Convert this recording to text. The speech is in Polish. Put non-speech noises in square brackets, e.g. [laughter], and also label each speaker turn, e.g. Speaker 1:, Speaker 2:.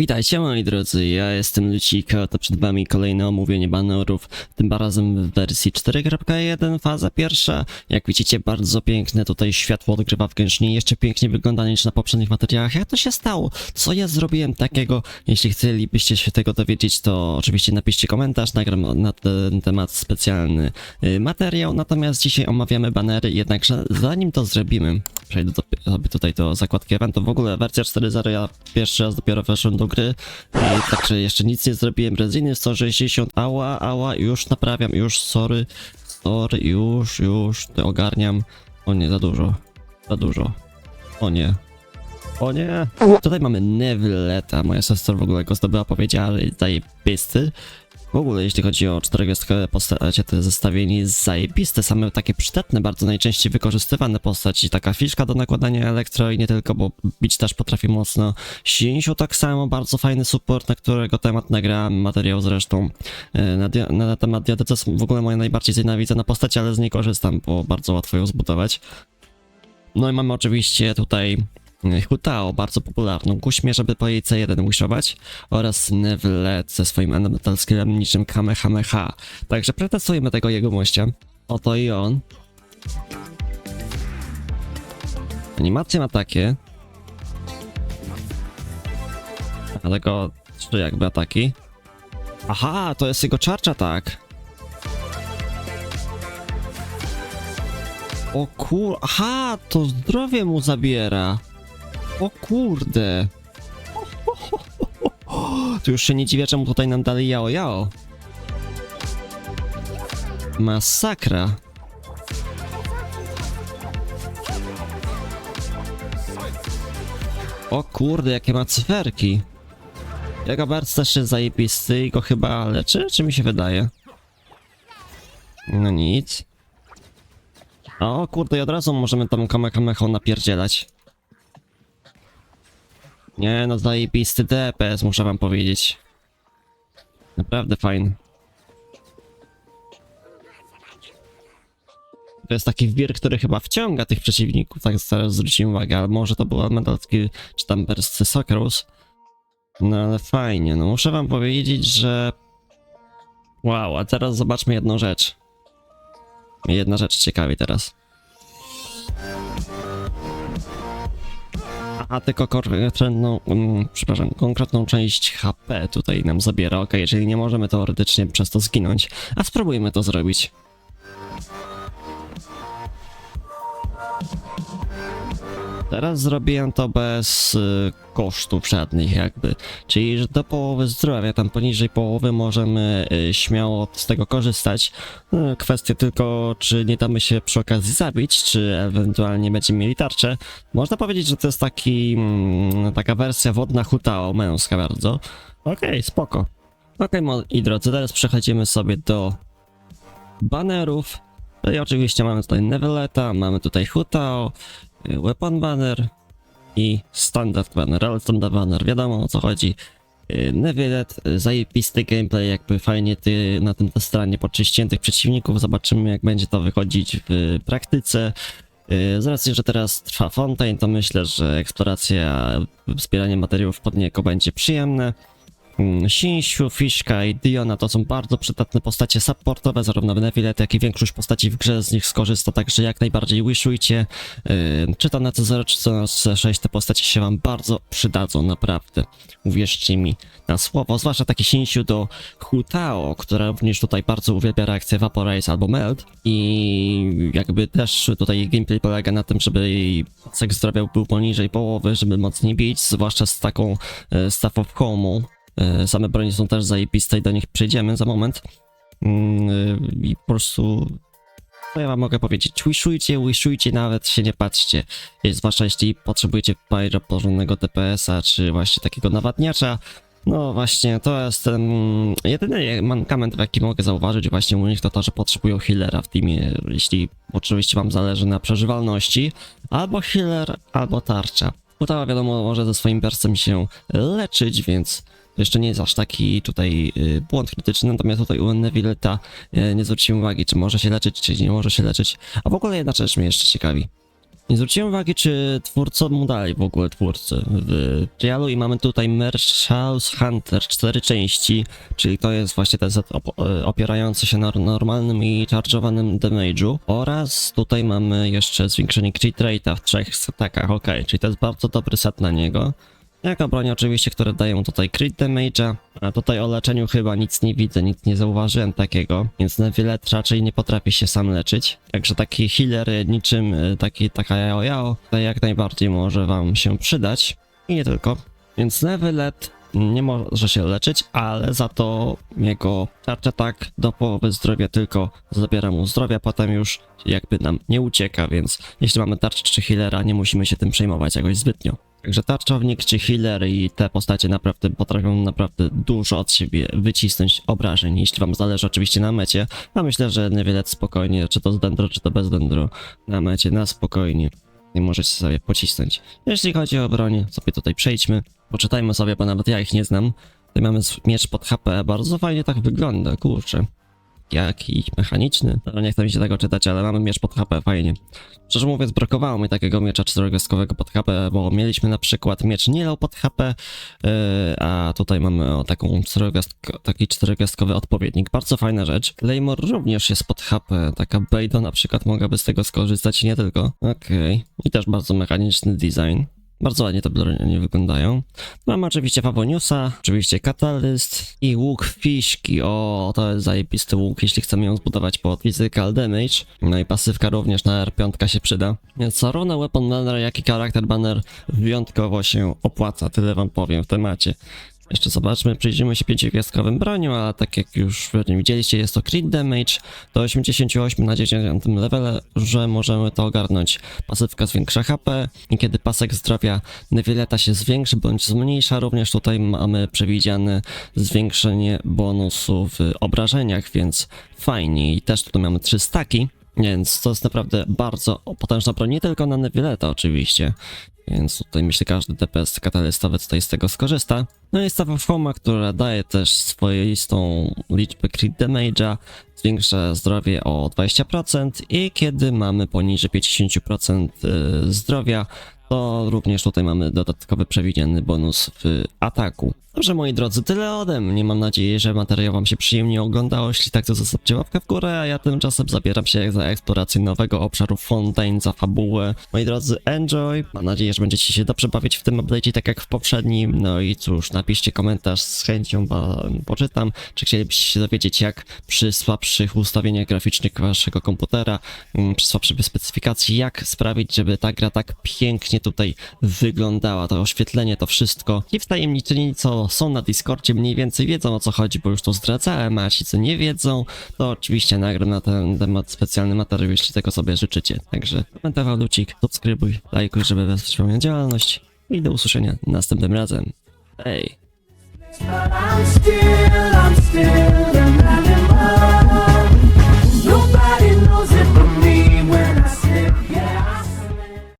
Speaker 1: Witajcie moi drodzy, ja jestem Lucika, to przed wami kolejne omówienie banerów, tym razem w wersji 4.1, faza pierwsza. Jak widzicie bardzo piękne, tutaj światło odgrywa w gęsznie, jeszcze piękniej wygląda niż na poprzednich materiałach. Jak to się stało? Co ja zrobiłem takiego? Jeśli chcielibyście się tego dowiedzieć, to oczywiście napiszcie komentarz, nagram na ten temat specjalny y, materiał, natomiast dzisiaj omawiamy banery, jednakże zanim to zrobimy, przejdę do, sobie tutaj do zakładki eventu, w ogóle wersja 4.0 ja pierwszy raz dopiero weszłem do gry, i także jeszcze nic nie zrobiłem, Reziny 160, ała, ała, już naprawiam, już, sorry, sorry, już, już, ogarniam, o nie, za dużo, za dużo, o nie, o nie, tutaj mamy Nevilleta, moja siostra w ogóle go zdobyła, powiedziała, jest zajebisty, w ogóle jeśli chodzi o czterogwiazdkowe postacie, to zestawienie jest zajebiste, same takie przydatne, bardzo najczęściej wykorzystywane postaci, taka fiszka do nakładania elektro i nie tylko, bo bić też potrafi mocno. Sięsiu tak samo, bardzo fajny support, na którego temat nagrałem materiał zresztą e, na, na temat Diady, to jest w ogóle moja najbardziej znienawidzona postać, ale z niej korzystam, bo bardzo łatwo ją zbudować. No i mamy oczywiście tutaj Hutao, bardzo popularną kuśmię, żeby po jej C1 wishować oraz Nevlet ze swoim elemental skillem niczym Kamehameha. Także pretestujemy tego jego mościa. Oto i on. Animacje ma takie. Dlatego trzy jakby ataki. Aha, to jest jego charge attack. O kur... Aha, to zdrowie mu zabiera. O kurde. [laughs] Tu już się nie dziwię, czemu tutaj nam dali jao jao. Masakra. O kurde, jakie ma cyferki. Jego bardzo też jest zajebisty i go chyba leczy, czy mi się wydaje? No nic. O kurde, i od razu możemy tam kamehamechą napierdzielać. Nie no, zajebisty DPS, muszę wam powiedzieć. Naprawdę fajny. To jest taki wir, który chyba wciąga tych przeciwników, tak teraz zwróciłem uwagę, ale może to była medalski, czy tam Socceroos. No ale fajnie, no muszę wam powiedzieć, że... Wow, a teraz zobaczmy jedną rzecz. Jedna rzecz ciekawi teraz. A tylko konkretną, um, przepraszam, konkretną część HP tutaj nam zabiera, ok, jeżeli nie możemy teoretycznie przez to zginąć, a spróbujmy to zrobić. Teraz zrobiłem to bez y, kosztów żadnych jakby, czyli że do połowy zdrowia, tam poniżej połowy możemy y, śmiało z tego korzystać. Y, kwestia tylko, czy nie damy się przy okazji zabić, czy ewentualnie będziemy mieli tarczę. Można powiedzieć, że to jest taki, mm, taka wersja wodna hutao, męska bardzo. Okej, spoko. Okej, moi drodzy, teraz przechodzimy sobie do banerów. No i oczywiście mamy tutaj Nevilleta, mamy tutaj Hutao, Weapon Banner i Standard Banner, ale Standard Banner, wiadomo o co chodzi. Y, Nevillet, y, zajebisty gameplay, jakby fajnie ty na tym testranie podczyściłem tych przeciwników, zobaczymy jak będzie to wychodzić w praktyce. Y, Z racji, że teraz trwa Fontaine, to myślę, że eksploracja, zbieranie materiałów pod niego będzie przyjemne. Mm, Sinsiu, Fiszka i Diona to są bardzo przydatne postacie supportowe, zarówno Nevillette, jak i większość postaci w grze z nich skorzysta, także jak najbardziej wishujcie. Yy, czy to na C0, czy to na C6, te postacie się wam bardzo przydadzą, naprawdę. Uwierzcie mi na słowo, zwłaszcza taki Sinsiu do Hutao, która również tutaj bardzo uwielbia reakcję Vaporize albo Melt i jakby też tutaj gameplay polega na tym, żeby jej seks zdrowia był poniżej połowy, żeby mocniej bić, zwłaszcza z taką Home. E, Same broni są też zajebiste i do nich przejdziemy za moment. Mm, e, I po prostu. Co ja wam mogę powiedzieć? Wishujcie, wishujcie, nawet się nie patrzcie. E, Zwłaszcza jeśli potrzebujecie pyro porządnego TPS-a, czy właśnie takiego nawadniacza. No właśnie, to jest ten jedyny mankament, jaki mogę zauważyć właśnie u nich, to to, że potrzebują healera w teamie, jeśli oczywiście wam zależy na przeżywalności. Albo healer, albo tarcza. Utała wiadomo może ze swoim persem się leczyć, więc jeszcze nie jest aż taki tutaj y, błąd krytyczny, natomiast tutaj u Nevilleta y, nie zwróciłem uwagi, czy może się leczyć, czy nie może się leczyć. A w ogóle jedna rzecz mnie jeszcze ciekawi. Nie zwróciłem uwagi, czy twórcy mu dali w ogóle twórcy w trialu i mamy tutaj Merchals Hunter, cztery części, czyli to jest właśnie ten set op- e, opierający się na normalnym i charge'owanym damage'u oraz tutaj mamy jeszcze zwiększenie crit rate'a w trzech atakach, ok, czyli to jest bardzo dobry set na niego. Jako broń oczywiście, które dają tutaj crit damage'a, a tutaj o leczeniu chyba nic nie widzę, nic nie zauważyłem takiego, więc Nevilet raczej nie potrafi się sam leczyć. Także taki healer niczym y, taki taka yao yao, to jak najbardziej może wam się przydać. I nie tylko. Więc Nevilet nie może się leczyć, ale za to jego tarcza tak do połowy zdrowia tylko zabiera mu zdrowia, potem już jakby nam nie ucieka, więc jeśli mamy tarczę czy healera, nie musimy się tym przejmować jakoś zbytnio. Także tarczownik czy healer i te postacie naprawdę potrafią naprawdę dużo od siebie wycisnąć obrażeń, jeśli wam zależy oczywiście na mecie, a myślę, że niewiele spokojnie, czy to z dendro, czy to bez dendro, na mecie, na spokojnie nie możecie sobie pocisnąć. Jeśli chodzi o broń, sobie tutaj przejdźmy, poczytajmy sobie, bo nawet ja ich nie znam. Tutaj mamy miecz pod HP, bardzo fajnie tak wygląda, kurczę. Jaki mechaniczny. Dobra, nie chcę mi się tego czytać, ale mamy miecz pod HP, fajnie. Szczerze mówiąc, brakowało mi takiego miecza czterogwiazdkowego pod HP, bo mieliśmy na przykład miecz Nilał pod HP, yy, a tutaj mamy o, taką taki czterogwiazdkowy odpowiednik. Bardzo fajna rzecz. Claymore również jest pod HP, taka Bejdo na przykład mogłaby z tego skorzystać i nie tylko. Okej. I też bardzo mechaniczny design. Bardzo ładnie te bronie wyglądają. Mamy oczywiście Favoniusa, oczywiście Catalyst i łuk Fiszki. O, to jest zajebisty łuk, jeśli chcemy ją zbudować pod physical damage. No i pasywka również na R5 się przyda. Więc zarówno Weapon Banner, jak i Character Banner wyjątkowo się opłaca, tyle wam powiem w temacie. Jeszcze zobaczmy, przyjrzymy się pięciogwiazdkowym broniom, a tak jak już widzieliście, jest to crit damage do 88 na 90 levele, że możemy to ogarnąć. Pasywka zwiększa HP i kiedy pasek zdrowia Nevileta się zwiększy bądź zmniejsza, również tutaj mamy przewidziane zwiększenie bonusu w obrażeniach, więc fajnie. I też tutaj mamy trzy staki, więc to jest naprawdę bardzo potężna broń, nie tylko na Nevileta oczywiście. Więc tutaj myślę każdy DPS katalistowy tutaj z tego skorzysta. No i stawa Foma, która daje też swoistą liczbę crit damage'a, zwiększa zdrowie o 20% i kiedy mamy poniżej 50% y, zdrowia, to również tutaj mamy dodatkowy przewidziany bonus w ataku. Dobrze moi drodzy, tyle ode mnie. Mam nadzieję, że materiał wam się przyjemnie oglądał. Jeśli tak, to zostawcie łapkę w górę, a ja tymczasem zabieram się za eksplorację nowego obszaru Fontaine, za fabułę. Moi drodzy, enjoy. Mam nadzieję, że będziecie się dobrze bawić w tym update'cie, tak jak w poprzednim. No i cóż, napiszcie komentarz z chęcią, poczytam. Czy chcielibyście się dowiedzieć, jak przy słabszych ustawieniach graficznych waszego komputera, mm, przy słabszej specyfikacji, jak sprawić, żeby ta gra tak pięknie tutaj wyglądała, to oświetlenie, to wszystko. I wtajemniczeni, co są na Discordzie, mniej więcej wiedzą o co chodzi, bo już to zdradzałem, a ci, co nie wiedzą, to oczywiście nagram na ten temat specjalny materiał, jeśli tego sobie życzycie. Także komentarz, lucik, subskrybuj, lajkuj, żeby wesprzeć moją działalność i do usłyszenia następnym razem. Hej!